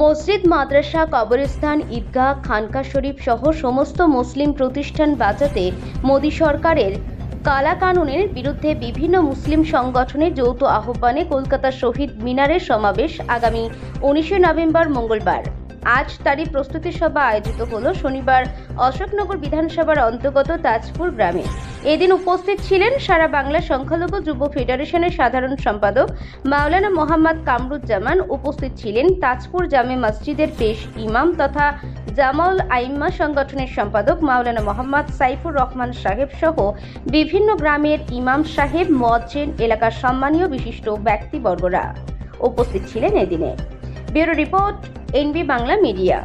মসজিদ, মাদ্রাসা, কবরস্থান, ঈদগাহ, খানকা শরীফ সহ সমস্ত মুসলিম প্রতিষ্ঠান বাঁচাতে মোদী সরকারের কালা কানুনের বিরুদ্ধে বিভিন্ন মুসলিম সংগঠনের যৌথ আহ্বানে কলকাতা শহীদ মিনারের সমাবেশ আগামী উনিশে নভেম্বর মঙ্গলবার। আজ তারই প্রস্তুতি সভা আয়োজিত হল শনিবার অশোকনগর বিধানসভার অন্তর্গত তাজপুর গ্রামে। এদিন উপস্থিত ছিলেন সারা বাংলা সংখ্যালঘু যুব ফেডারেশনের সাধারণ সম্পাদক মাওলানা মোহাম্মদ কামরুজ্জামান। উপস্থিত ছিলেন তাজপুর জামে মসজিদের পেশ ইমাম তথা জামাল আইম্মা সংগঠনের সম্পাদক মাওলানা মোহাম্মদ সাইফুর রহমান সাহেব সহ বিভিন্ন গ্রামের ইমাম সাহেব, মজ্জেন এলাকার সম্মানীয় বিশিষ্ট ব্যক্তিবর্গরা উপস্থিত ছিলেন এদিনে। Bureau report, NB Bangla media.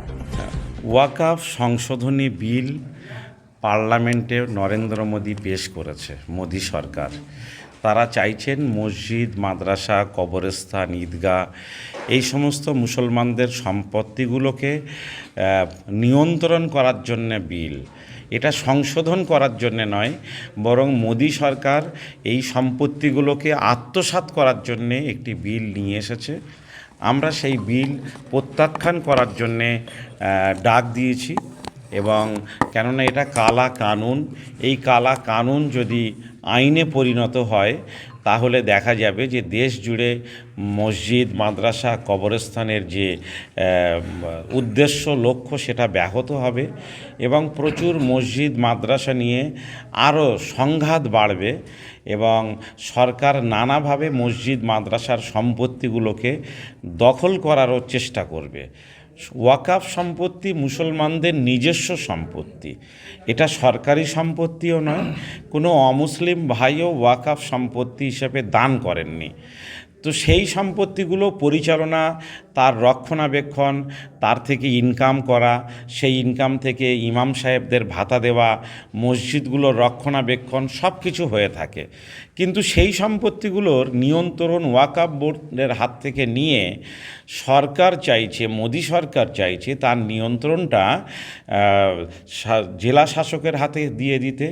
ওয়াকাফ সংশোধনী বিল পার্লামেন্টে নরেন্দ্র মোদী পেশ করেছে, মোদী সরকার। তারা চাইছেন মসজিদ, মাদ্রাসা, কবরস্থান, ঈদগাহ, এই সমস্ত মুসলমানদের সম্পত্তিগুলোকে নিয়ন্ত্রণ করার জন্য বিল। এটা সংশোধন করার জন্য নয়, বরং মোদী সরকার এই সম্পত্তিগুলোকে আত্মসাৎ করার জন্যে একটি বিল নিয়ে এসেছে। আমরা সেই বিল প্রত্যাখ্যান করার জন্যে ডাক দিয়েছি। এবং কেননা এটা কালা কানুন, এই কালা কানুন যদি আইনে পরিণত হয়, তাহলে দেখা যাবে যে দেশ জুড়ে মসজিদ, মাদ্রাসা, কবরস্থানের যে উদ্দেশ্য, লক্ষ্য সেটা ব্যাহত হবে এবং প্রচুর মসজিদ, মাদ্রাসা নিয়ে আরও সংঘাত বাড়বে এবং সরকার নানাভাবে মসজিদ, মাদ্রাসার সম্পত্তিগুলোকে দখল করারও চেষ্টা করবে। ওয়াকাফ সম্পত্তি মুসলমানদের নিজস্ব সম্পত্তি। এটা সরকারি সম্পত্তিও নয়, কোনো অমুসলিম ভাইও ওয়াকাফ সম্পত্তি হিসেবে দান করেননি। তো সেই সম্পত্তিগুলো পরিচালনা তার রক্ষণাবেক্ষণ, তার থেকে ইনকাম করা, সেই ইনকাম থেকে ইমাম সাহেবদের ভাতা দেওয়া, মসজিদগুলোর রক্ষণাবেক্ষণ সব কিছু হয়ে থাকে। কিন্তু সেই সম্পত্তিগুলোর নিয়ন্ত্রণ ওয়াকাব বোর্ডের হাত থেকে নিয়ে সরকার চাইছে, মোদী সরকার চাইছে তার নিয়ন্ত্রণটা জেলা শাসকের হাতে দিয়ে দিতে,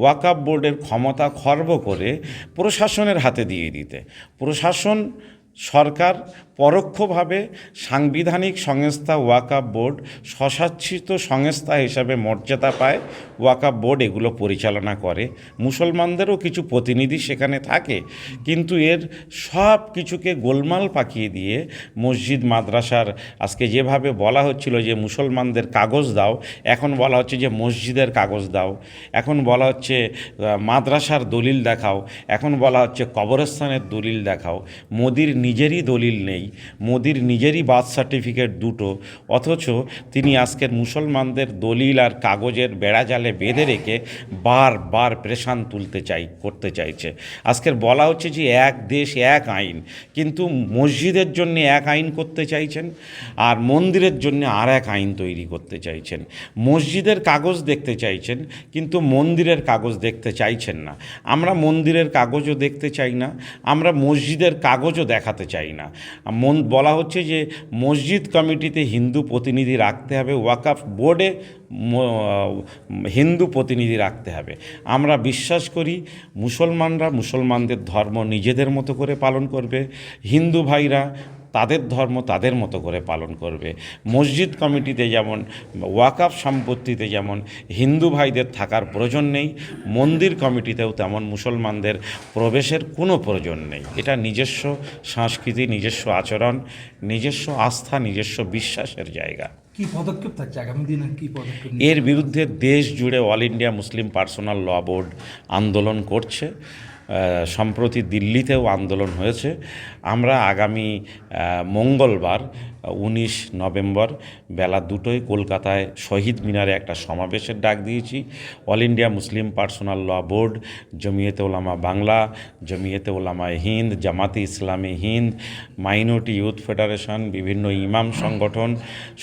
ওয়াকাব বোর্ডের ক্ষমতা খর্ব করে প্রশাসনের হাতে দিয়ে দিতে। প্রশাসন, সরকার পরোক্ষভাবে সাংবিধানিক সংস্থা ওয়াকাব বোর্ড স্বস্বাচ্ছিত সংস্থা হিসাবে মর্যাদা পায়। ওয়াকাব বোর্ড এগুলো পরিচালনা করে। মুসলমানদেরও কিছু প্রতিনিধি সেখানে থাকে। কিন্তু এর সব কিছুকে গোলমাল পাকিয়ে দিয়ে মসজিদ, মাদ্রাসার আজকে যেভাবে বলা হচ্ছিল যে মুসলমানদের কাগজ দাও, এখন বলা হচ্ছে যে মসজিদের কাগজ দাও। এখন বলা হচ্ছে মাদ্রাসার দলিল দেখাও। এখন বলা হচ্ছে কবরস্থানের দলিল দেখাও। মোদির নিজেরই দলিল নেই। মোদির নিজেরই বার্থ সার্টিফিকেট দুটো, অথচ তিনি আজকের মুসলমানদের দলিল আর কাগজের বেড়াজালে বেঁধে রেখে বারবার প্রেশান তুলতে চাই, করতে চাইছে। আজকের বলা হচ্ছে যে এক দেশ, এক আইন, কিন্তু মসজিদের জন্য এক আইন করতে চাইছেন আর মন্দিরের জন্য আর এক আইন তৈরি করতে চাইছেন। মসজিদের কাগজ দেখতে চাইছেন, কিন্তু মন্দিরের কাগজ দেখতে চাইছেন না। আমরা মন্দিরের কাগজও দেখতে চাই না, আমরা মসজিদের কাগজও দেখাতে চাই না। মন, বলা হচ্ছে যে মসজিদ কমিটিতে হিন্দু প্রতিনিধি রাখতে হবে, ওয়াকাফ বোর্ডে হিন্দু প্রতিনিধি রাখতে হবে। আমরা বিশ্বাস করি মুসলমানরা মুসলমানদের ধর্ম নিজেদের মতো করে পালন করবে, হিন্দু ভাইরা তাদের ধর্ম তাদের মতো করে পালন করবে। মসজিদ কমিটিতে যেমন ওয়াকাফ সম্পত্তিতে যেমন হিন্দু ভাইদের থাকার প্রয়োজন নেই মন্দির কমিটিতেও তেমন মুসলমানদের প্রবেশের কোনো প্রয়োজন নেই। এটা নিজস্ব সংস্কৃতি নিজস্ব আচরণ নিজস্ব আস্থা নিজস্ব বিশ্বাসের জায়গা। কি পদক্ষেপ থাকছে আগামী দিনে? কি পদক্ষেপ এর বিরুদ্ধে দেশ জুড়ে All India Muslim Personal Law Board আন্দোলন করছে। সম্প্রতি দিল্লিতেও আন্দোলন হয়েছে। আমরা আগামী মঙ্গলবার উনিশ নভেম্বর বেলা দুটোয় কলকাতায় শহীদ মিনারে একটা সমাবেশের ডাক দিয়েছি। All India Muslim Personal Law Board, Jamiat Ulama Bangla, Jamiat ওলামা হিন্দ, জামাতে ইসলামী হিন্দ, মাইনরিটি ইউথ ফেডারেশন, বিভিন্ন ইমাম সংগঠন,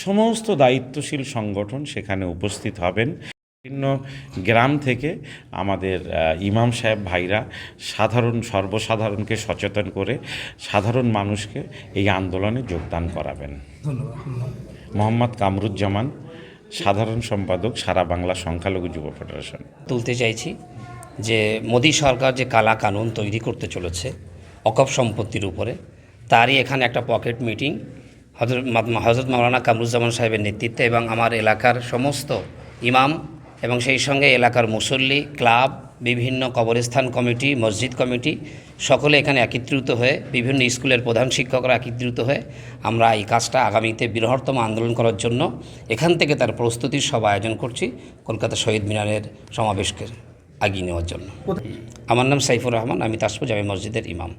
সমস্ত দায়িত্বশীল সংগঠন সেখানে উপস্থিত হবেন। বিভিন্ন গ্রাম থেকে আমাদের ইমাম সাহেব ভাইরা সাধারণ, সর্বসাধারণকে সচেতন করে সাধারণ মানুষকে এই আন্দোলনে যোগদান করাবেন। মোহাম্মদ কামরুজ্জামান, সাধারণ সম্পাদক, সারা বাংলা সংখ্যালঘু যুব ফেডারেশন তুলতে চাইছি যে মোদী সরকার যে কালা কানুন তৈরি করতে চলেছে অকপ সম্পত্তির উপরে, তারই এখানে একটা পকেট মিটিং হজরত হজরত মাওলানা কামরুজ্জামান সাহেবের নেতৃত্বে এবং আমার এলাকার সমস্ত ইমাম এবং সেই সঙ্গে এলাকার মুসল্লি ক্লাব বিভিন্ন কবরস্থান কমিটি মসজিদ কমিটি সকলে এখানে একত্রিত হয়ে বিভিন্ন স্কুলের প্রধান শিক্ষকরা একত্রিত হয়ে আমরা এই কাজটা আগামীতে বৃহত্তম আন্দোলন করার জন্য এখান থেকে তার প্রস্তুতির সব আয়োজন করছি কলকাতা শহীদ মিনারের সমাবেশকে এগিয়ে নেওয়ার জন্য। আমার নাম সাইফুর রহমান আমি তাজপুর জামে মসজিদের ইমাম।